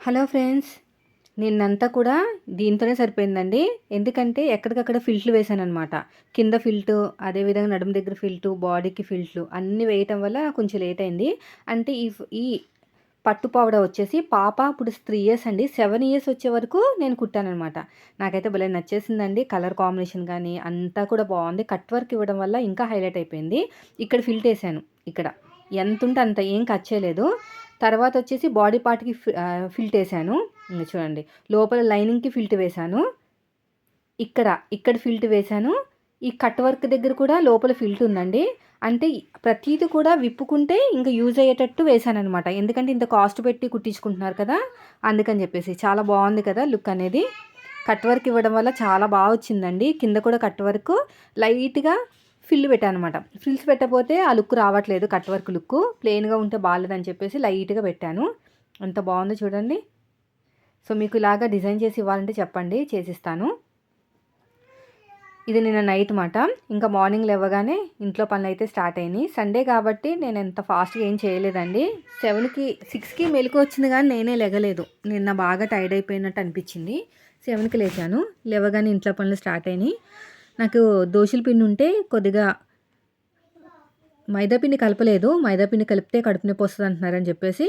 Hello friends నిన్నంతా కూడా దీంతోనే సరిపోయిందండి. ఎందుకంటే ఎక్కడికక్కడ ఫిల్ట్లు వేసాను అనమాట కింద ఫిల్టు అదేవిధంగా నడుము దగ్గర ఫిల్టు బాడీకి ఫిల్ట్లు అన్నీ వేయటం వల్ల కొంచెం లేట్ అయింది. అంటే ఈ ఈ పట్టు పావుడ వచ్చేసి పాప ఇప్పుడు త్రీ ఇయర్స్ అండి. సెవెన్ ఇయర్స్ వచ్చే వరకు నేను కుట్టానమాట నాకైతే భలే నచ్చేసిందండి. కలర్ కాంబినేషన్ కానీ అంతా కూడా బాగుంది. కట్ వర్క్ ఇవ్వడం వల్ల ఇంకా హైలైట్ అయిపోయింది. ఇక్కడ ఫిల్ట్ వేసాను ఇక్కడ. ఎంత ఉంటే అంత ఏం కట్ చేయలేదు. తర్వాత వచ్చేసి బాడీ పార్ట్కి ఫిల్ట్ వేసాను. చూడండి లోపల లైనింగ్కి ఫిల్ట్ వేశాను ఇక్కడ ఇక్కడ ఫిల్ట్ వేసాను. ఈ కట్ వర్క్ దగ్గర కూడా లోపల ఫిల్ట్ ఉందండి. అంటే ప్రతీది కూడా విప్పుకుంటే ఇంకా యూజ్ అయ్యేటట్టు వేశానమాట ఎందుకంటే ఇంత కాస్ట్ పెట్టి కుట్టించుకుంటున్నారు కదా అందుకని చెప్పేసి. చాలా బాగుంది కదా లుక్ అనేది. కట్ వర్క్ ఇవ్వడం వల్ల చాలా బాగా వచ్చిందండి. కింద కూడా కట్ వర్క్. లైట్గా ఫిల్ పెట్టాను అనమాట ఫిల్స్ పెట్టకపోతే ఆ లుక్ రావట్లేదు కట్ వర్క్ లుక్. ప్లెయిన్గా ఉంటే బాగాలేదని చెప్పేసి లైట్గా పెట్టాను. అంత బాగుందో చూడండి. సో మీకు ఇలాగా డిజైన్ చేసి ఇవ్వాలంటే చెప్పండి. చేసిస్తాను. ఇది నిన్న నైట్ మాట. ఇంకా మార్నింగ్ లేవగానే ఇంట్లో పనులు అయితే స్టార్ట్ అయినాయి. సండే కాబట్టి నేను ఎంత ఫాస్ట్గా ఏం చేయలేదండి. సెవెన్కి సిక్స్కి మెలకు వచ్చింది కానీ నేనే లెగలేదు. నిన్న బాగా టైర్డ్ అయిపోయినట్టు అనిపించింది. సెవెన్కి లేచాను. లేవగానే ఇంట్లో పనులు స్టార్ట్ అయినాయి. నాకు దోశల పిండి ఉంటే కొద్దిగా మైదాపిండి కలపలేదు. మైదాపిండి కలిపితే కడుపు నొప్పి వస్తుంది అంటున్నారని చెప్పేసి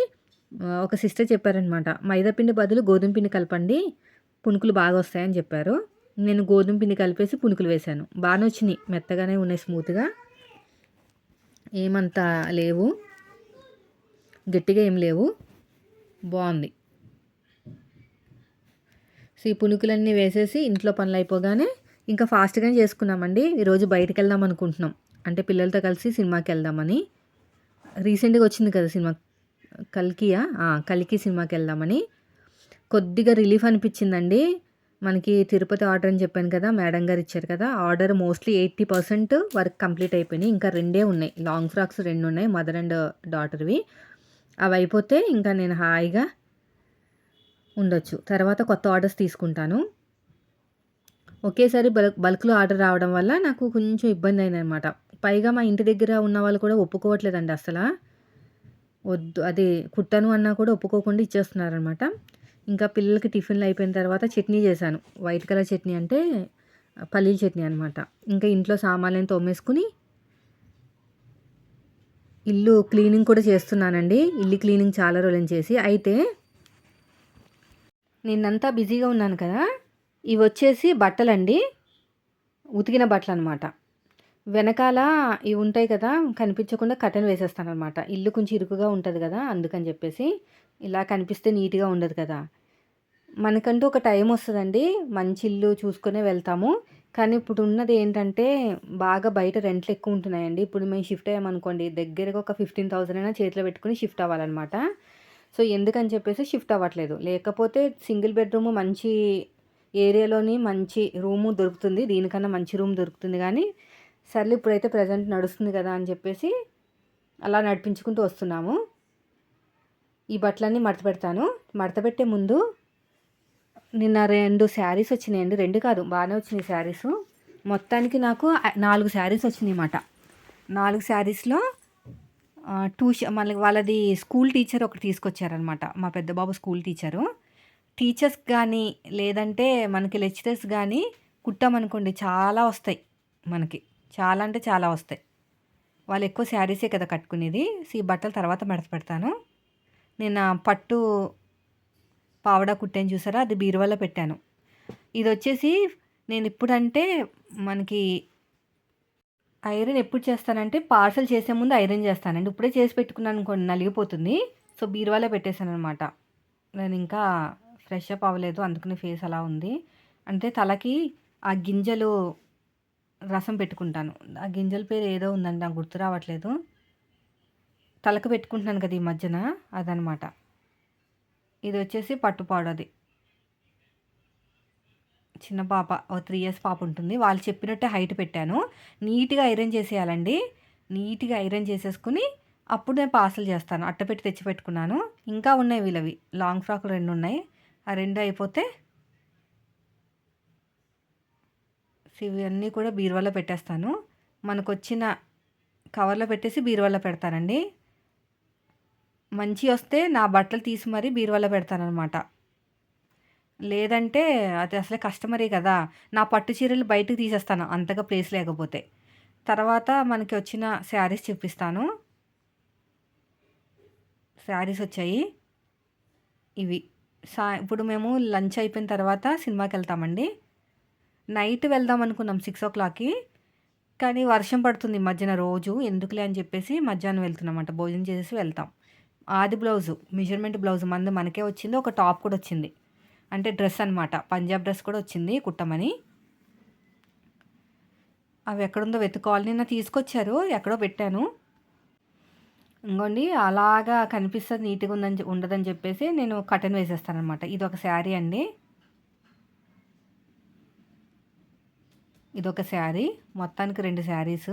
ఒక సిస్టర్ చెప్పారనమాట మైదాపిండి బదులు గోధుమ పిండి కలపండి పునుకులు బాగా వస్తాయని చెప్పారు. నేను గోధుమ పిండి కలిపేసి పునుకులు వేశాను. బాగానే వచ్చినాయి మెత్తగానే ఉన్నాయి స్మూత్గా. ఏమంత లేవు. గట్టిగా ఏం లేవు. బాగుంది. సో ఈ పునుకులన్నీ వేసేసి ఇంట్లో పనులు అయిపోగానే ఇంకా ఫాస్ట్గానే చేసుకున్నామండి. ఈరోజు బయటకు వెళ్దాం అనుకుంటున్నాం. అంటే పిల్లలతో కలిసి సినిమాకి వెళ్దామని రీసెంట్గా వచ్చింది కదా సినిమా కల్కియా? కల్కి సినిమాకి వెళ్దామని కొద్దిగా రిలీఫ్ అనిపించిందండి. మనకి తిరుపతి ఆర్డర్ అని చెప్పాను కదా మేడం గారు ఇచ్చారు కదా order mostly eighty percent work complete అయిపోయినాయి. ఇంకా రెండే ఉన్నాయి. లాంగ్ ఫ్రాక్స్ రెండు ఉన్నాయి మదర్ అండ్ డాటర్వి. అవి అయిపోతే ఇంకా నేను హాయిగా ఉండొచ్చు. తర్వాత కొత్త ఆర్డర్స్ తీసుకుంటాను. ఒకేసారి బల్క్ బల్క్లో ఆర్డర్ రావడం వల్ల నాకు కొంచెం ఇబ్బంది అయిందనమాట పైగా మా ఇంటి దగ్గర ఉన్న వాళ్ళు కూడా ఒప్పుకోవట్లేదండి అసలు. వద్దు అది కుట్టను అన్నా కూడా ఒప్పుకోకుండా ఇచ్చేస్తున్నారనమాట. ఇంకా పిల్లలకి టిఫిన్లు అయిపోయిన తర్వాత చట్నీ చేశాను. వైట్ కలర్ చట్నీ అంటే పల్లీల చట్నీ అనమాట. ఇంకా ఇంట్లో సామాన్లను తోమేసుకుని ఇల్లు క్లీనింగ్ కూడా చేస్తున్నానండి. ఇల్లు క్లీనింగ్ చాలా రోజులు చేసి అయితే నిన్నంతా బిజీగా ఉన్నాను కదా. ఇవి వచ్చేసి బట్టలండి. ఉతికిన బట్టలు అనమాట వెనకాల ఇవి ఉంటాయి కదా కనిపించకుండా కటన్ వేసేస్తాను అనమాట ఇల్లు కొంచెం ఇరుకుగా ఉంటుంది కదా అందుకని చెప్పేసి ఇలా కనిపిస్తే నీట్గా ఉండదు కదా. మనకంటూ ఒక టైం వస్తుందండి మంచి ఇల్లు చూసుకునే వెళ్తాము. కానీ ఇప్పుడు ఉన్నది ఏంటంటే బాగా బయట రెంట్లు ఎక్కువ ఉంటున్నాయండి. ఇప్పుడు మేము షిఫ్ట్ అయ్యామనుకోండి దగ్గరగా ఒక ఫిఫ్టీన్ థౌసండ్ అయినా చేతిలో పెట్టుకుని షిఫ్ట్ అవ్వాలన్నమాట సో ఎందుకని చెప్పేసి షిఫ్ట్ అవ్వట్లేదు. లేకపోతే సింగిల్ బెడ్రూమ్ మంచి ఏరియాలోని మంచి రూము దొరుకుతుంది. దీనికన్నా మంచి రూమ్ దొరుకుతుంది కానీ సర్లే ఇప్పుడైతే ప్రజెంట్ నడుస్తుంది కదా అని చెప్పేసి అలా నడిపించుకుంటూ వస్తున్నాము. ఈ బట్టలన్నీ మడత పెడతాను. మడత పెట్టే ముందు నిన్న రెండు శారీస్ వచ్చినాయండి రెండు కాదు బాగానే వచ్చినాయి శారీస్. మొత్తానికి నాకు నాలుగు శారీస్ వచ్చినాయి అన్నమాట. నాలుగు శారీస్లో టూ మళ్ళీ వాళ్ళది స్కూల్ టీచర్ ఒకటి తీసుకొచ్చారనమాట మా పెద్ద బాబు స్కూల్ టీచరు. టీచర్స్ కానీ లేదంటే మనకి లెక్చరర్స్ కానీ కుట్టామనుకోండి చాలా వస్తాయి మనకి. చాలా అంటే చాలా వస్తాయి. వాళ్ళు ఎక్కువ శారీసే కదా కట్టుకునేది. ఈ బట్టలు తర్వాత మెడత పెడతాను. నేను పట్టు పావడా కుట్టాను చూసారా? అది బీరువాలో పెట్టాను. ఇది వచ్చేసి నేను ఇప్పుడంటే మనకి ఐరన్ ఎప్పుడు చేస్తానంటే పార్సల్ చేసే ముందు ఐరన్ చేస్తానండి ఇప్పుడే చేసి పెట్టుకున్నాను అనుకోండి నలిగిపోతుంది. సో బీరువాలో పెట్టేశాను అనమాట నేను ఇంకా ఫ్రెష్ అప్ అవ్వలేదు. అందుకని ఫేస్ అలా ఉంది. అంటే తలకి ఆ గింజలు రసం పెట్టుకుంటాను. ఆ గింజల పేరు ఏదో ఉందండి నాకు గుర్తు రావట్లేదు. తలకు పెట్టుకుంటున్నాను కదా ఈ మధ్యన అదనమాట. ఇది వచ్చేసి పట్టుపాడది చిన్న పాప ఓ త్రీ ఇయర్స్ పాప ఉంటుంది. వాళ్ళు చెప్పినట్టే హైట్ పెట్టాను. నీట్గా ఐరన్ చేసేయాలండి. నీట్గా ఐరన్ చేసేసుకుని అప్పుడు నేను పార్సల్ చేస్తాను. అట్టపెట్టి తెచ్చి పెట్టుకున్నాను. ఇంకా ఉన్నాయి వీళ్ళవి. లాంగ్ ఫ్రాక్లు రెండు ఉన్నాయి. ఆ రెండు అయిపోతే ఇవన్నీ కూడా బీరువాలో పెట్టేస్తాను. మనకు వచ్చిన కవర్లో పెట్టేసి బీరువాలో పెడతానండి. మంచి వస్తే నా బట్టలు తీసి మరీ బీరువాలో పెడతానమాట లేదంటే అది అసలే కస్టమరే కదా. నా పట్టు చీరలు బయటకు తీసేస్తాను అంతగా ప్లేస్ లేకపోతే. తర్వాత మనకి వచ్చిన శారీస్ చూపిస్తాను శారీస్ వచ్చాయి. ఇవి. సా ఇప్పుడు మేము లంచ్ అయిపోయిన తర్వాత సినిమాకి వెళ్తామండి. నైట్ వెళ్దాం అనుకున్నాం సిక్స్ ఓ క్లాక్కి. కానీ వర్షం పడుతుంది మధ్యన రోజు ఎందుకులే అని చెప్పేసి మధ్యాహ్నం వెళ్తున్నామంట. భోజనం చేసేసి వెళ్తాం. ఆది బ్లౌజు మెజర్మెంట్ బ్లౌజ్ మంది మనకే వచ్చింది. ఒక టాప్ కూడా వచ్చింది. అంటే డ్రెస్ అనమాట పంజాబ్ డ్రెస్ కూడా వచ్చింది కుట్టమని. అవి ఎక్కడుందో వెతుకోవాలి నిన్న తీసుకొచ్చారు. ఎక్కడో పెట్టాను. ఇంకోండి అలాగా కనిపిస్తుంది నీట్గా ఉందని ఉండదని చెప్పేసి నేను కటన్ వేసేస్తాను అనమాట ఇది ఒక శారీ అండి. ఇదొక శారీ. మొత్తానికి రెండు శారీస్.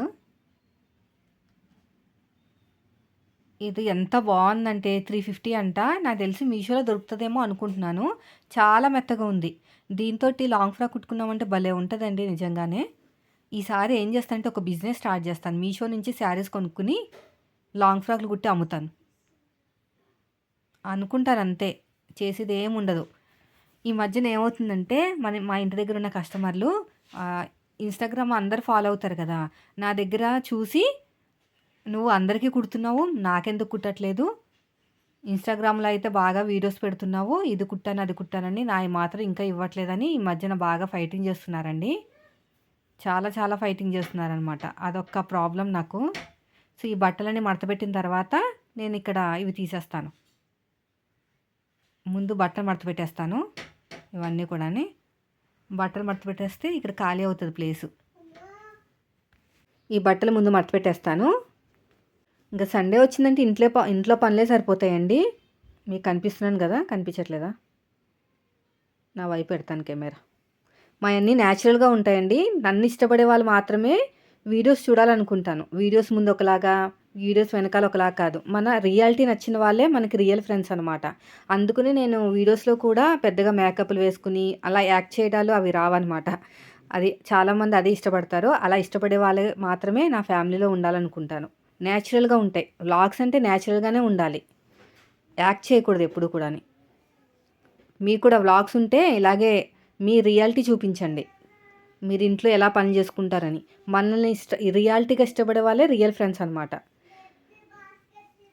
ఇది ఎంత బాగుందంటే త్రీ ఫిఫ్టీ అంట. నాకు తెలిసి మీషోలో దొరుకుతుందేమో అనుకుంటున్నాను. చాలా మెత్తగా ఉంది. దీంతో లాంగ్ ఫ్రాక్ కుట్టుకున్నామంటే భలే ఉంటుందండి నిజంగానే. ఈసారి ఏం చేస్తానంటే ఒక బిజినెస్ స్టార్ట్ చేస్తాను. మీషో నుంచి శారీస్ కొనుక్కుని లాంగ్ ఫ్రాక్లు కుట్టి అమ్ముతాను. అనుకుంటాను అంతే చేసేది ఏముండదు ఈ మధ్యన ఏమవుతుందంటే మన మా ఇంటి దగ్గర ఉన్న కస్టమర్లు ఇన్స్టాగ్రామ్ అందరు ఫాలో అవుతారు కదా నా దగ్గర చూసి నువ్వు అందరికీ కుడుతున్నావు నాకెందుకు కుట్టట్లేదు? ఇన్స్టాగ్రామ్లో అయితే బాగా వీడియోస్ పెడుతున్నావు ఇది కుట్టాను అది కుట్టానని నా మాత్రం ఇంకా ఇవ్వట్లేదని ఈ మధ్యన బాగా ఫైటింగ్ చేస్తున్నారండి. చాలా చాలా ఫైటింగ్ చేస్తున్నారనమాట అదొక ప్రాబ్లం నాకు. సో ఈ బట్టలన్నీ మడతపెట్టిన తర్వాత నేను ఇక్కడ ఇవి తీసేస్తాను. ముందు బట్టలు మడత పెట్టేస్తాను. ఇవన్నీ కూడా బట్టలు మడత పెట్టేస్తే ఇక్కడ ఖాళీ అవుతుంది ప్లేసు. ఈ బట్టలు ముందు మడత పెట్టేస్తాను. ఇంకా సండే వచ్చిందంటే ఇంట్లో ఇంట్లో పనులే సరిపోతాయండి. మీకు కనిపిస్తున్నాను కదా కనిపించట్లేదా? నా వైపు పెడతాను కెమెరా. మా అన్నీ న్యాచురల్గా ఉంటాయండి. నన్ను ఇష్టపడే వాళ్ళు మాత్రమే వీడియోస్ చూడాలనుకుంటాను. వీడియోస్ ముందు ఒకలాగా వీడియోస్ వెనకాల ఒకలాగా కాదు. మన రియాలిటీ నచ్చిన వాళ్ళే మనకి రియల్ ఫ్రెండ్స్ అనమాట అందుకని నేను వీడియోస్లో కూడా పెద్దగా మేకప్లు వేసుకుని అలా యాక్ట్ చేయడాలు అవి రావన్నమాట. అది చాలామంది అదే ఇష్టపడతారు. అలా ఇష్టపడే వాళ్ళే మాత్రమే నా ఫ్యామిలీలో ఉండాలనుకుంటాను. న్యాచురల్గా ఉంటాయి. వ్లాగ్స్ అంటే న్యాచురల్గానే ఉండాలి. యాక్ట్ చేయకూడదు ఎప్పుడు కూడా మీకు కూడా వ్లాగ్స్ ఉంటే ఇలాగే మీ రియాలిటీ చూపించండి. మీరు ఇంట్లో ఎలా పని చేసుకుంటారని. మనల్ని ఇష్ట రియాలిటీగా ఇష్టపడే వాళ్ళే రియల్ ఫ్రెండ్స్ అనమాట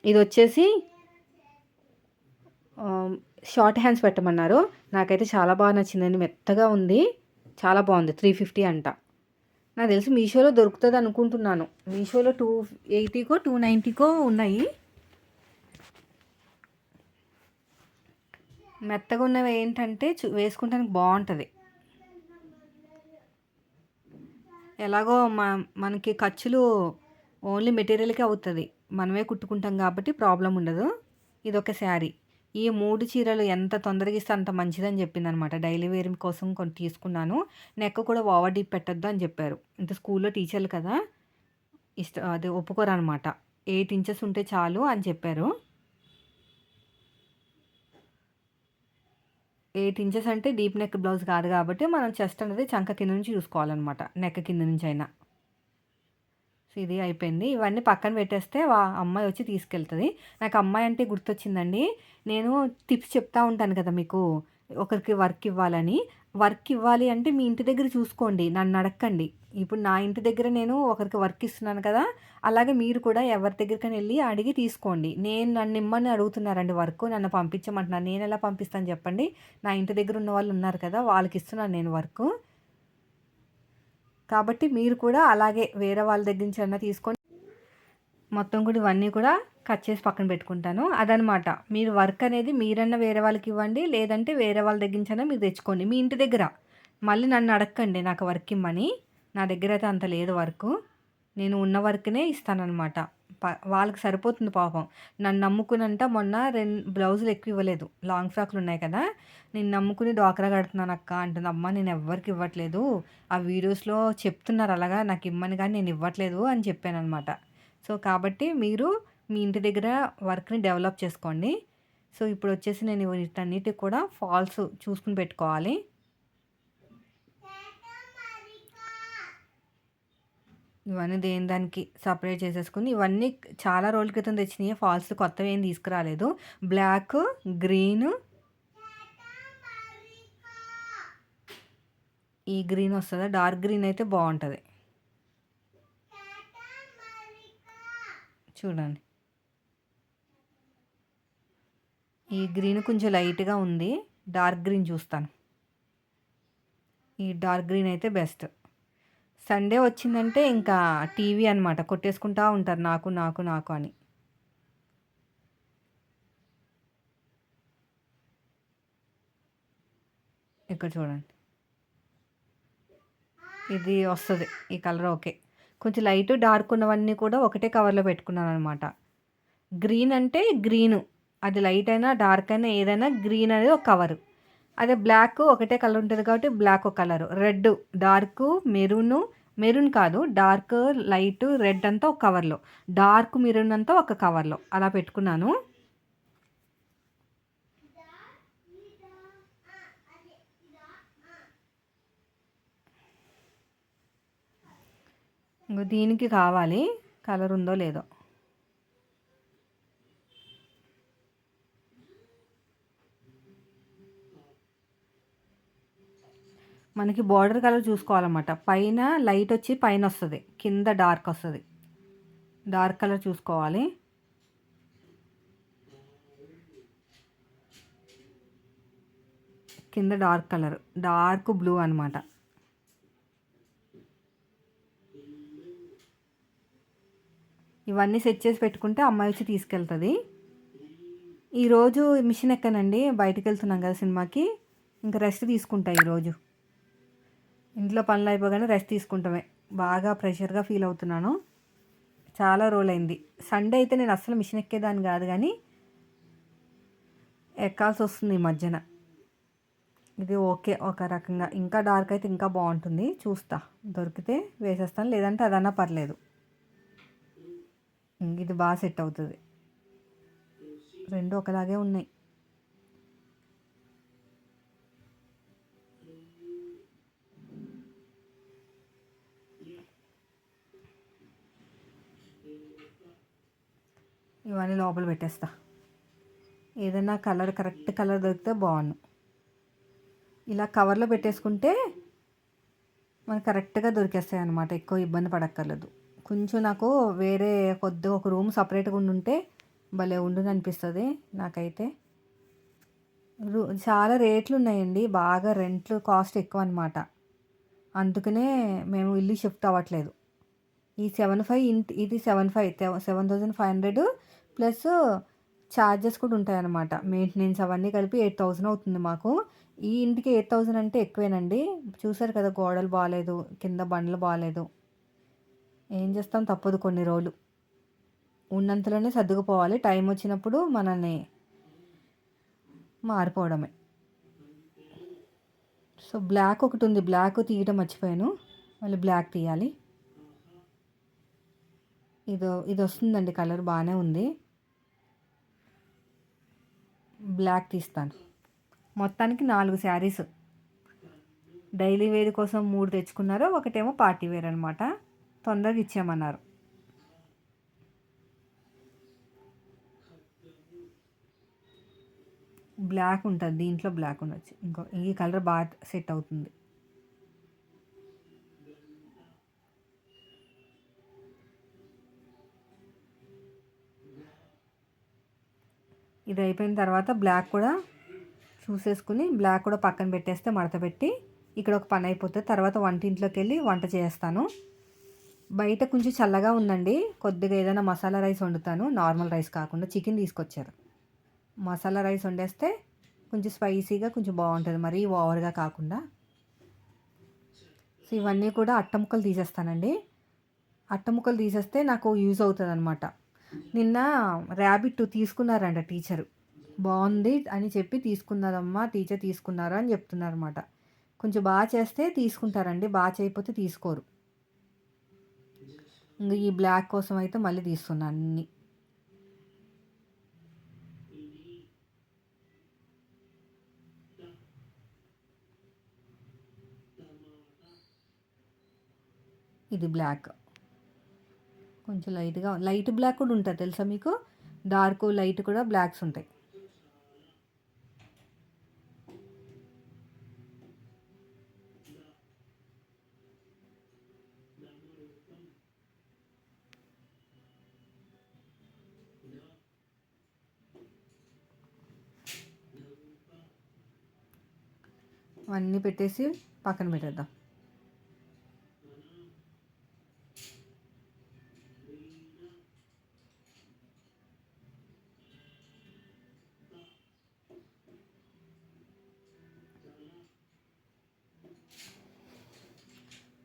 ఇది వచ్చేసి షార్ట్ హ్యాండ్స్ పెట్టమన్నారు. నాకైతే చాలా బాగా నచ్చిందండి. మెత్తగా ఉంది. చాలా బాగుంది. త్రీ ఫిఫ్టీ అంట. నాకు తెలిసి మీషోలో దొరుకుతుంది అనుకుంటున్నాను. మీషోలో టూ ఎయిటీకో టూ నైంటీకో ఉన్నాయి. మెత్తగా ఉన్నవి ఏంటంటే చూ వేసుకుంటానికి బాగుంటుంది. ఎలాగో మా మనకి ఖర్చులు ఓన్లీ మెటీరియల్కే అవుతుంది. మనమే కుట్టుకుంటాం కాబట్టి ప్రాబ్లం ఉండదు. ఇది ఒక శారీ. ఈ మూడు చీరలు ఎంత తొందరగా ఇస్తే అంత మంచిదని చెప్పింది అనమాట డైలీ వేర్ కోసం కొన్ని తీసుకున్నాను. నెక్ కూడా ఓవర్ డీప్ పెట్టద్దు అని చెప్పారు. ఇంత స్కూల్లో టీచర్లు కదా? ఇష్ట అదే ఒప్పుకోరు అనమాట ఎయిట్ ఇంచెస్ ఉంటే చాలు అని చెప్పారు. ఎయిట్ ఇంచెస్ అంటే డీప్ నెక్ బ్లౌజ్ కాదు కాబట్టి మనం చెస్ట్ అనేది చంక కింద నుంచి చూసుకోవాలన్నమాట నెక్ కింద నుంచి అయినా సో ఇది అయిపోయింది. ఇవన్నీ పక్కన పెట్టేస్తే వా అమ్మాయి వచ్చి తీసుకెళ్తుంది. నాకు అమ్మాయి అంటే గుర్తొచ్చిందండి. నేను టిప్స్ చెప్తా ఉంటాను కదా మీకు ఒకరికి వర్క్ ఇవ్వాలని. వర్క్ ఇవ్వాలి అంటే మీ ఇంటి దగ్గర చూసుకోండి నన్ను అడగండి ఇప్పుడు నా ఇంటి దగ్గర నేను ఒకరికి వర్క్ ఇస్తున్నాను కదా అలాగే మీరు కూడా ఎవరి దగ్గరికైనా వెళ్ళి అడిగి తీసుకోండి. నేను నన్ను ఇమ్మని అడుగుతున్నారండి వర్క్ నన్ను పంపించమంటున్నాను నేను ఎలా పంపిస్తాను చెప్పండి? నా ఇంటి దగ్గర ఉన్న వాళ్ళు ఉన్నారు కదా వాళ్ళకి ఇస్తున్నాను నేను వర్క్. కాబట్టి మీరు కూడా అలాగే వేరే వాళ్ళ దగ్గర నుంచి అన్న తీసుకొని మొత్తం కూడా ఇవన్నీ కూడా కట్ చేసి పక్కన పెట్టుకుంటాను. అదనమాట మీరు వర్క్ అనేది మీరన్నా వేరే వాళ్ళకి ఇవ్వండి లేదంటే వేరే వాళ్ళ దగ్గర నుంచైనా మీరు తెచ్చుకోండి. మీ ఇంటి దగ్గర. మళ్ళీ నన్ను అడగండి నాకు వర్క్ ఇమ్మని. నా దగ్గర అయితే అంత లేదు వర్క్ నేను ఉన్న వర్క్నే ఇస్తానన్నమాట. వాళ్ళకి సరిపోతుంది పాపం. నన్ను నమ్ముకునంట మొన్న రెండు బ్లౌజులు ఎక్కువ ఇవ్వలేదు. లాంగ్ ఫ్రాక్లు ఉన్నాయి కదా. నేను నమ్ముకుని డ్వాక్రా కడుతున్నాను అక్క అంటుంది. అమ్మ నేను ఎవ్వరికి ఇవ్వట్లేదు. ఆ వీడియోస్లో చెప్తున్నారు అలాగా. నాకు ఇమ్మని కానీ నేను ఇవ్వట్లేదు అని చెప్పాను అనమాట సో కాబట్టి మీరు మీ ఇంటి దగ్గర వర్క్ని డెవలప్ చేసుకోండి. సో ఇప్పుడు వచ్చేసి నేను వీటన్నిటికి కూడా ఫాల్స్ చూసుకుని పెట్టుకోవాలి. ఇవన్నీ దేని దానికి సపరేట్ చేసేసుకుని ఇవన్నీ చాలా రోజుల క్రితం తెచ్చినాయి ఫాల్స్ కొత్తవి ఏం తీసుకురాలేదు. Black green. ఈ గ్రీన్ వస్తుందా? డార్క్ గ్రీన్ అయితే బాగుంటుంది. చూడండి. ఈ గ్రీన్ కొంచెం లైట్గా ఉంది. డార్క్ గ్రీన్ చూస్తాను. ఈ డార్క్ గ్రీన్ అయితే బెస్ట్. సండే వచ్చిందంటే ఇంకా టీవీ అనమాట కొట్టేసుకుంటా ఉంటారు. నాకు నాకు నాకు అని. ఇక్కడ చూడండి. ఇది వస్తుంది. ఈ కలర్ ఓకే. కొంచెం లైట్ డార్క్ ఉన్నవన్నీ కూడా ఒకటే కవర్లో పెట్టుకున్నాను అనమాట గ్రీన్ అంటే గ్రీను. అది లైట్ అయినా డార్క్ అయినా ఏదైనా గ్రీన్ అనేది ఒక కవరు. అదే బ్లాక్ ఒకటే కలర్ ఉంటుంది కాబట్టి బ్లాక్ ఒక colour. Red dark maroon maroon కాదు డార్క్ లైట్ రెడ్ అంతా ఒక కవర్లో. డార్క్ మెరూన్ అంతా ఒక కవర్లో. అలా పెట్టుకున్నాను. ఇంకో దీనికి కావాలి. కలర్ ఉందో లేదో. మనకి బార్డర్ కలర్ చూసుకోవాలన్నమాట. పైన లైట్ వచ్చి పైన వస్తుంది. కింద డార్క్ వస్తుంది. డార్క్ కలర్ చూసుకోవాలి. కింద డార్క్ కలర్. డార్క్ బ్లూ అనమాట ఇవన్నీ సెట్ చేసి పెట్టుకుంటే అమ్మాయి వచ్చి తీసుకెళ్తుంది. ఈరోజు మిషన్ ఎక్కనండి? బయటకు వెళ్తున్నాం కదా సినిమాకి. ఇంకా రెస్ట్ తీసుకుంటా ఈరోజు ఇంట్లో పనులు అయిపోగానే రెస్ట్ తీసుకుంటామే. బాగా ప్రెషర్గా ఫీల్ అవుతున్నాను. చాలా రోజులైంది. సండే అయితే నేను అస్సలు మిషన్ ఎక్కేదాన్ని కాదు కానీ ఎక్కాల్సి వస్తుంది ఈ మధ్యన. ఇది ఓకే ఒక రకంగా. ఇంకా డార్క్ అయితే ఇంకా బాగుంటుంది. చూస్తా. దొరికితే వేసేస్తాను. లేదంటే అదన్నా పర్లేదు. ఇది బాగా సెట్ అవుతుంది. రెండు ఒకలాగే ఉన్నాయి. ఇవన్నీ లోపల పెట్టేస్తా. ఏదైనా కలర్ కరెక్ట్ కలర్ దొరికితే బాగుండు. ఇలా కవర్లో పెట్టేసుకుంటే మనకు కరెక్ట్గా దొరికేస్తాయి అన్నమాట ఎక్కువ ఇబ్బంది పడక్కర్లేదు. కొంచెం నాకు వేరే కొద్దిగా ఒక రూమ్ సపరేట్గా ఉండుంటే భలే ఉండుని అనిపిస్తుంది నాకైతే. రూ చాలా రేట్లు ఉన్నాయండి బాగా రెంట్లు కాస్ట్ ఎక్కువ అనమాట అందుకనే మేము ఇల్లు షిఫ్ట్ అవ్వట్లేదు. ఈ సెవెన్ ఫైవ్ ఇంటి ఇది seven five seven thousand five hundred plus charges కూడా ఉంటాయన్నమాట. మెయింటెనెన్స్ అవన్నీ కలిపి ఎయిట్ థౌజండ్ అవుతుంది మాకు. ఈ ఇంటికి ఎయిట్ థౌజండ్ అంటే ఎక్కువేనండి. చూసారు కదా గోడలు బాగాలేదు కింద బండ్లు బాగాలేదు ఏం చేస్తాం? తప్పదు కొన్ని రోజులు. ఉన్నంతలోనే సర్దుకుపోవాలి. టైం వచ్చినప్పుడు మనల్ని మారిపోవడమే. సో బ్లాక్ ఒకటి ఉంది. బ్లాక్ తీయటం మర్చిపోయాను. మళ్ళీ బ్లాక్ తీయాలి. ఇది ఇది వస్తుందండి. కలర్ బాగానే ఉంది. బ్లాక్ తీస్తాను. మొత్తానికి నాలుగు శారీస్. డైలీ వేర్ కోసం మూడు తెచ్చుకున్నారు ఒకటేమో పార్టీ వేర్ అనమాట తొందరగా ఇచ్చామన్నారు బ్లాక్ ఉంటుంది దీంట్లో బ్లాక్ ఉండొచ్చు. ఇంకో ఈ కలర్ బాగా సెట్ అవుతుంది. ఇది అయిపోయిన తర్వాత బ్లాక్ కూడా చూసేసుకుని బ్లాక్ కూడా పక్కన పెట్టేస్తే మడత పెట్టి ఇక్కడ ఒక పని అయిపోతుంది తర్వాత వంటింట్లోకి వెళ్ళి వంట చేస్తాను. బయట కొంచెం చల్లగా ఉందండి. కొద్దిగా ఏదైనా మసాలా రైస్ వండుతాను. నార్మల్ రైస్ కాకుండా చికెన్ తీసుకొచ్చారు. మసాలా రైస్ వండేస్తే కొంచెం స్పైసీగా కొంచెం బాగుంటుంది. మరీ ఓవర్గా కాకుండా. సో ఇవన్నీ కూడా అట్ట ముక్కలు తీసేస్తానండి. అట్ట ముక్కలు తీసేస్తే నాకు యూజ్ అవుతుంది అనమాట నిన్న ర్యాబిట్ తీసుకున్నారంట టీచరు. బాగుంది అని చెప్పి తీసుకున్నారమ్మా టీచర్ తీసుకున్నారు అని చెప్తున్నారు అనమాట కొంచెం బాగా చేస్తే తీసుకుంటారండి. బాగా చేయకపోతే తీసుకోరు. ఇంకా ఈ బ్లాక్ కోసం అయితే మళ్ళీ తీస్తున్నాను అన్ని. ఇది బ్లాక్. కొంచెం లైట్గా లైట్ బ్లాక్ కూడా ఉంటుంది తెలుసా మీకు? డార్క్ లైట్ కూడా బ్లాక్స్ ఉంటాయి అవన్నీ పెట్టేసి పక్కన పెట్టేద్దాం.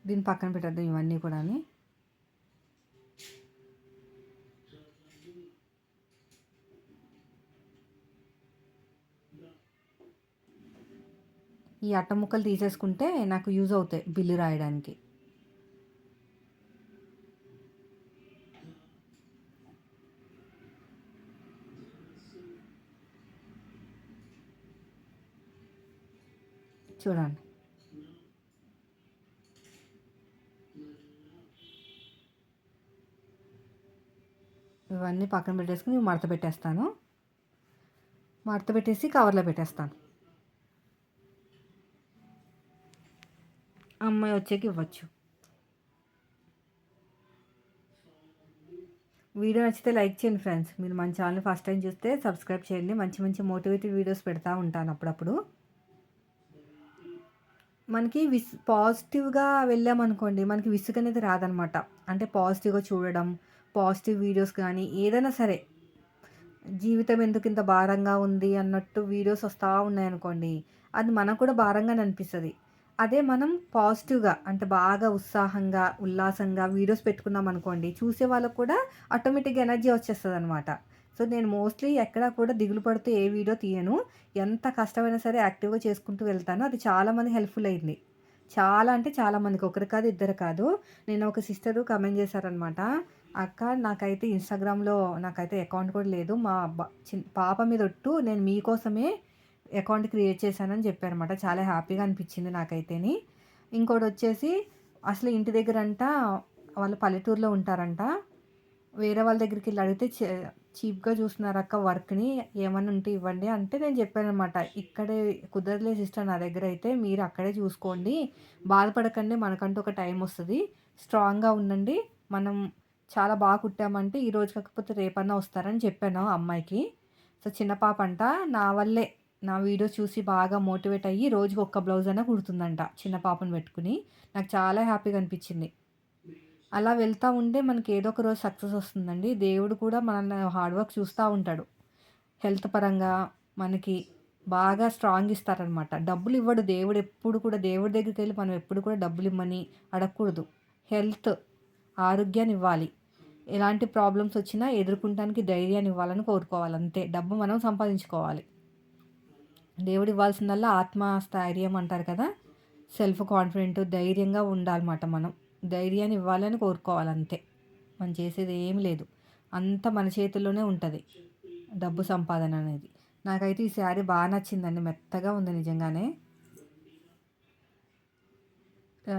దీన్ని పక్కన పెట్టేద్దాం ఇవన్నీ కూడా అట్ట ముక్కలు తీసేసుకుంటే నాకు యూజ్ అవుతాయి బిల్లు రాయడానికి. చూడండి. ఇవన్నీ పక్కన పెట్టేసుకుని మడత పెట్టేస్తాను. మడత పెట్టేసి కవర్లో పెట్టేస్తాను. అమ్మాయి వచ్చేకి ఇవ్వచ్చు. వీడియో నచ్చితే లైక్ చేయండి ఫ్రెండ్స్. మీరు మన ఛానల్ ఫస్ట్ టైం చూస్తే సబ్స్క్రైబ్ చేయండి. మంచి మంచి మోటివేటెడ్ వీడియోస్ పెడతా ఉంటాను అప్పుడప్పుడు. మనకి విస్ పాజిటివ్గా వెళ్ళామనుకోండి మనకి విసుగు అనేది రాదనమాట. అంటే పాజిటివ్గా చూడడం పాజిటివ్ వీడియోస్ కానీ ఏదైనా సరే జీవితం ఎందుకు ఇంత భారంగా ఉంది అన్నట్టు వీడియోస్ వస్తూ ఉన్నాయనుకోండి అది మనకు కూడా భారంగా అనిపిస్తుంది. అదే మనం పాజిటివ్గా అంటే బాగా ఉత్సాహంగా ఉల్లాసంగా వీడియోస్ పెట్టుకున్నాం అనుకోండి చూసే వాళ్ళకు కూడా ఆటోమేటిక్గా ఎనర్జీ వచ్చేస్తుంది అనమాట సో నేను మోస్ట్లీ ఎక్కడా కూడా దిగులు పడుతూ ఏ వీడియో తీయను. ఎంత కష్టమైనా సరే యాక్టివ్గా చేసుకుంటూ వెళ్తాను. అది చాలామంది హెల్ప్ఫుల్ అయింది. చాలా అంటే చాలామందికి ఒకరు కాదు ఇద్దరు కాదు. నేను ఒక సిస్టరు కమెంట్ చేశారనమాట అక్క నాకైతే ఇన్స్టాగ్రామ్లో నాకైతే అకౌంట్ కూడా లేదు. మా పాప మీద ఒట్టు. నేను మీకోసమే అకౌంట్ క్రియేట్ చేశానని చెప్పారనమాట చాలా హ్యాపీగా అనిపించింది నాకైతేని. ఇంకోటి వచ్చేసి అసలు ఇంటి దగ్గర అంట వాళ్ళు పల్లెటూరులో ఉంటారంట. వేరే వాళ్ళ దగ్గరికి వెళ్ళి అడిగితే చీప్గా చూస్తున్నారు అక్క వర్క్ని. ఏమన్నా ఉంటే ఇవ్వండి అంటే నేను చెప్పాను అనమాట ఇక్కడే కుదరలే సిస్టర్ నా దగ్గర అయితే మీరు అక్కడే చూసుకోండి. బాధపడకండి మనకంటూ ఒక టైం వస్తుంది. స్ట్రాంగ్గా ఉండండి. మనం చాలా బాగా కుట్టామంటే ఈరోజు కాకపోతే రేపన్నా వస్తారని చెప్పాను అమ్మాయికి. సో చిన్న పాప అంట నా వల్లే నా వీడియో చూసి బాగా మోటివేట్ అయ్యి రోజుకి ఒక్క బ్లౌజ్ అయినా కుడుతుందంట చిన్న పాపను పెట్టుకుని. నాకు చాలా హ్యాపీగా అనిపించింది. అలా వెళ్తూ ఉంటే మనకి ఏదో ఒక రోజు సక్సెస్ వస్తుందండి. దేవుడు కూడా మన హార్డ్ వర్క్ చూస్తూ ఉంటాడు. హెల్త్ పరంగా మనకి బాగా స్ట్రాంగ్ ఇస్తారనమాట. డబ్బులు ఇవ్వడు దేవుడు ఎప్పుడు కూడా. దేవుడి దగ్గరికి వెళ్ళి మనం ఎప్పుడు కూడా డబ్బులు ఇమ్మని అడగకూడదు. హెల్త్ ఆరోగ్యాన్ని ఇవ్వాలి. ఎలాంటి ప్రాబ్లమ్స్ వచ్చినా ఎదుర్కొంటానికి ధైర్యాన్ని ఇవ్వాలని కోరుకోవాలి. అంతే. డబ్బు మనం సంపాదించుకోవాలి. దేవుడు ఇవ్వాల్సిందల్లా ఆత్మస్థైర్యం అంటారు కదా? సెల్ఫ్ కాన్ఫిడెంట్ ధైర్యంగా ఉండాలన్నమాట మనం. ధైర్యాన్ని ఇవ్వాలని కోరుకోవాలి అంతే మనం చేసేది ఏం లేదు. అంత మన చేతుల్లోనే ఉంటుంది డబ్బు సంపాదన అనేది. నాకైతే ఈ శారీ బాగా నచ్చిందండి. మెత్తగా ఉంది నిజంగానే.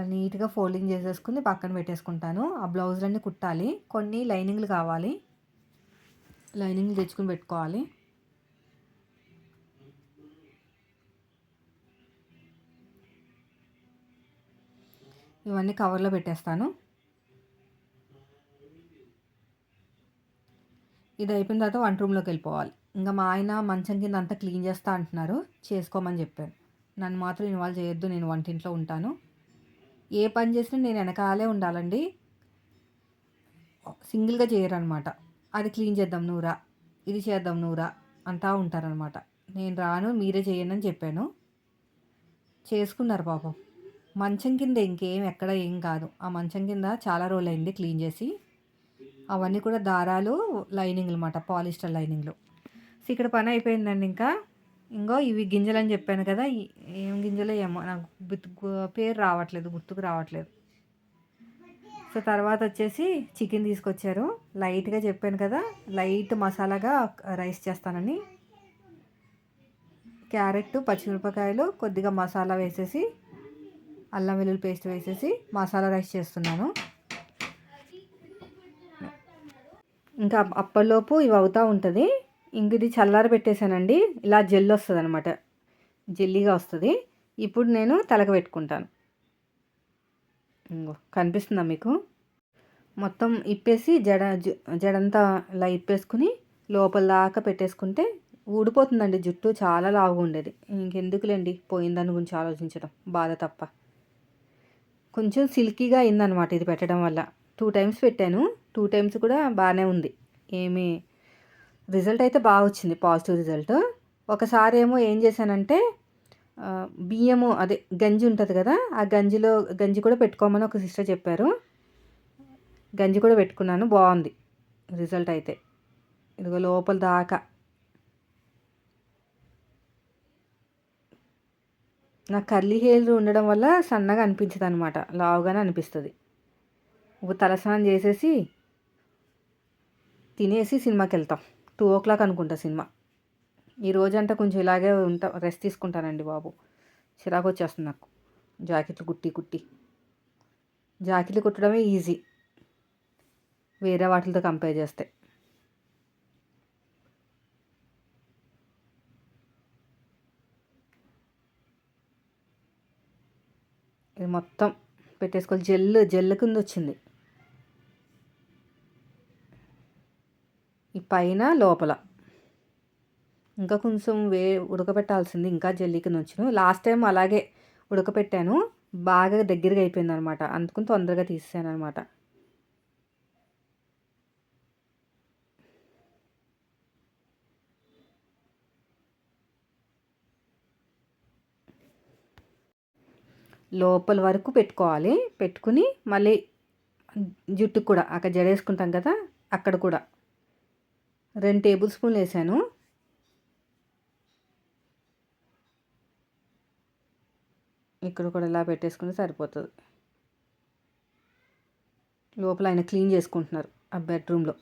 నీట్గా ఫోల్డింగ్ చేసేసుకుని పక్కన పెట్టేసుకుంటాను. ఆ బ్లౌజులన్నీ కుట్టాలి. కొన్ని లైనింగ్లు కావాలి. లైనింగ్లు తెచ్చుకుని పెట్టుకోవాలి. ఇవన్నీ కవర్లో పెట్టేస్తాను. ఇది అయిపోయిన తర్వాత వంట రూమ్లోకి వెళ్ళిపోవాలి. ఇంకా మా ఆయన మంచం కింద అంతా క్లీన్ చేస్తా అంటున్నారు. చేసుకోమని చెప్పాను నన్ను మాత్రం ఇన్వాల్వ్ చేయొద్దు నేను వంటింట్లో ఉంటాను. ఏ పని చేసినా నేను వెనకాలే ఉండాలండి. సింగిల్గా చేయరనమాట. అది క్లీన్ చేద్దాం నూరా ఇది చేద్దాం నూరా అంటా ఉంటారనమాట. నేను రాను మీరే చేయండి అని చెప్పాను. చేసుకున్నారు పాపం. మంచం కింద ఇంకేం ఎక్కడ ఏం కాదు. ఆ మంచం కింద చాలా రోజులు అయింది క్లీన్ చేసి. అవన్నీ కూడా దారాలు లైనింగ్లు అనమాట పాలిస్టర్ లైనింగ్లు. సో ఇక్కడ పని అయిపోయిందండి ఇంకా. ఇంకో ఇవి గింజలు అని చెప్పాను కదా ఏం గింజలు ఏమో నాకు పేరు రావట్లేదు గుర్తుకు రావట్లేదు. సో తర్వాత వచ్చేసి చికెన్ తీసుకొచ్చారు. లైట్గా చెప్పాను కదా లైట్ మసాలాగా రైస్ చేస్తానని. క్యారెట్ పచ్చిమిరపకాయలు కొద్దిగా మసాలా వేసేసి అల్లం వెల్లుల్లి పేస్ట్ వేసేసి మసాలా రైస్ చేస్తున్నాను. ఇంకా అప్పటిలోపు ఇవి అవుతూ ఉంటుంది. ఇంక ఇది చల్లార పెట్టేశానండి ఇలా జెల్ వస్తుంది అనమాట జెల్లీగా వస్తుంది. ఇప్పుడు నేను తలక పెట్టుకుంటాను. ఇంకో కనిపిస్తుందా మీకు? మొత్తం ఇప్పేసి జడ జడంతా ఇలా ఇప్పేసుకుని లోపల దాకా పెట్టేసుకుంటే ఊడిపోతుందండి జుట్టు. చాలా లావుగా ఉండేది. ఇంకెందుకులేండి? పోయిందని గురించి ఆలోచించడం. బాధ తప్ప. కొంచెం సిల్కీగా అయిందనమాట ఇది పెట్టడం వల్ల. టూ టైమ్స్ పెట్టాను. టూ టైమ్స్ కూడా బాగానే ఉంది. ఏమి రిజల్ట్ అయితే బాగా వచ్చింది పాజిటివ్ రిజల్ట్ ఒకసారి ఏమో ఏం చేశానంటే బియ్యము అదే గంజి ఉంటుంది కదా ఆ గంజిలో గంజి కూడా పెట్టుకోమని ఒక సిస్టర్ చెప్పారు. గంజి కూడా పెట్టుకున్నాను బాగుంది. రిజల్ట్ అయితే. ఇదిగో లోపల దాకా. నాకు కర్లీ హెయిర్ ఉండడం వల్ల సన్నగా అనిపించదు అనమాట లావుగానే అనిపిస్తుంది. ఒక తలస్నానం చేసేసి తినేసి సినిమాకి వెళ్తాం టూ ఓ క్లాక్ అనుకుంటా సినిమా. ఈ రోజంతా కొంచెం ఇలాగే ఉంటా రెస్ట్ తీసుకుంటానండి బాబు. చిరాకు వచ్చేస్తుంది నాకు. జాకెట్లు కుట్టి కుట్టి. జాకెట్లు కుట్టడమే ఈజీ. వేరే వాటితో కంపేర్ చేస్తే. ఇది మొత్తం పెట్టేసుకోవాలి. జెల్ జెల్ కింద వచ్చింది. ఈ పైన లోపల. ఇంకా కొంచెం వే ఉడకబెట్టాల్సింది. ఇంకా జెల్లీ కింద వచ్చాను లాస్ట్ టైం అలాగే ఉడకపెట్టాను బాగా దగ్గరగా అయిపోయింది అనమాట అందుకుని తొందరగా తీసాను అనమాట లోపల వరకు పెట్టుకోవాలి. పెట్టుకుని మళ్ళీ జుట్టుకు కూడా అక్కడ జడేసుకుంటాం కదా అక్కడ కూడా. రెండు టేబుల్ స్పూన్లు వేసాను. ఇక్కడ కూడా ఇలా పెట్టేసుకుంటే సరిపోతుంది. లోపల ఆయన క్లీన్ చేసుకుంటున్నారు ఆ బెడ్రూమ్లో.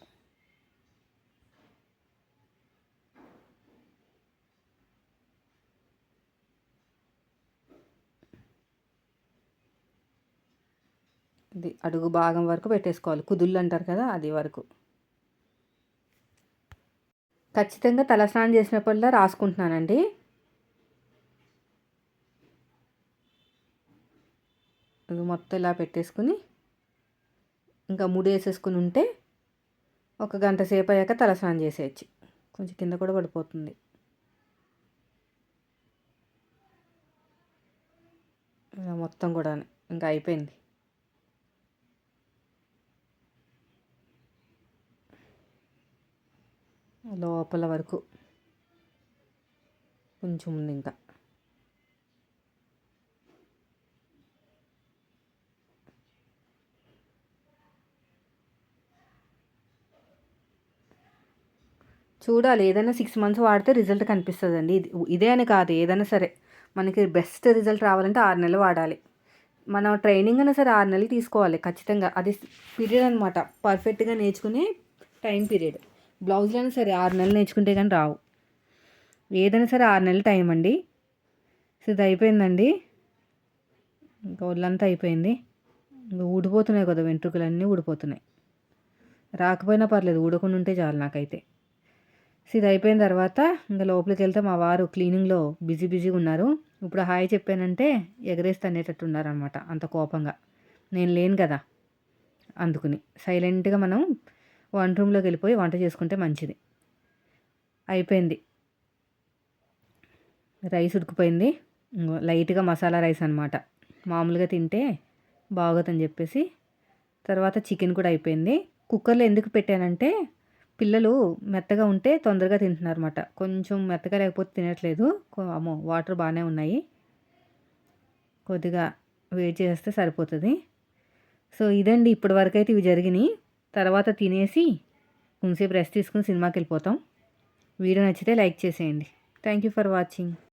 ఇది అడుగు భాగం వరకు పెట్టేసుకోవాలి. కుదుళ్ళు అంటారు కదా అది వరకు. ఖచ్చితంగా తలస్నానం చేసినప్పుడల్లా రాసుకుంటున్నానండి. అది మొత్తం ఇలా పెట్టేసుకుని ఇంకా ముడి వేసేసుకుని ఉంటే ఒక గంట సేపు అయ్యాక తలస్నానం చేసేయచ్చు. కొంచెం కింద కూడా పడిపోతుంది. ఇలా మొత్తం కూడా ఇంకా అయిపోయింది. లోపల వరకు. కొంచెం ఉంది ఇంకా. చూడాలి ఏదైనా సిక్స్ మంత్స్ వాడితే రిజల్ట్ కనిపిస్తుంది అండి ఇది ఇదే అని కాదు ఏదైనా సరే. మనకి బెస్ట్ రిజల్ట్ రావాలంటే ఆరు నెలలు వాడాలి. మనం ట్రైనింగ్ అయినా సరే ఆరు నెలలు తీసుకోవాలి ఖచ్చితంగా. అది పీరియడ్ అనమాట పర్ఫెక్ట్గా నేర్చుకునే టైం పీరియడ్ బ్లౌజులైనా సరే ఆరు నెలలు నేర్చుకుంటే కానీ రావు. ఏదైనా సరే ఆరు నెలలు టైం అండి. సో ఇది అయిపోయిందండి. ఇంకా ఒళ్ళంతా అయిపోయింది. ఇంకా ఊడిపోతున్నాయి కదా వెంట్రుకలన్నీ ఊడిపోతున్నాయి. రాకపోయినా పర్లేదు ఊడకుండా ఉంటే చాలు నాకైతే. సో ఇది అయిపోయిన తర్వాత ఇంకా లోపలికి వెళ్తే మా వారు క్లీనింగ్లో బిజీ బిజీగా ఉన్నారు. ఇప్పుడు హాయ్ చెప్పానంటే ఎగరేస్తా అనేటట్టు ఉన్నారనమాట అంత కోపంగా. నేను లేను కదా అందుకుని. సైలెంట్గా మనం వంట రూమ్లోకి వెళ్ళిపోయి వంట చేసుకుంటే మంచిది. అయిపోయింది. రైస్ ఉడికిపోయింది. లైట్గా మసాలా రైస్ అనమాట మామూలుగా తింటే బాగోదని చెప్పేసి తర్వాత చికెన్ కూడా అయిపోయింది. కుక్కర్లో ఎందుకు పెట్టానంటే పిల్లలు మెత్తగా ఉంటే తొందరగా తింటున్నారు అనమాట కొంచెం మెత్తగా లేకపోతే తినట్లేదు. అమ్మో వాటర్ బాగానే ఉన్నాయి. కొద్దిగా వేడి చేస్తే సరిపోతుంది. సో ఇదండి ఇప్పటి వరకు అయితే ఇవి జరిగినాయి. తర్వాత తినేసి కొంచెంసేపు రెస్ట్ తీసుకుని సినిమాకి వెళ్ళిపోతాం. వీడియో నచ్చితే లైక్ చేసేయండి. Thank you for watching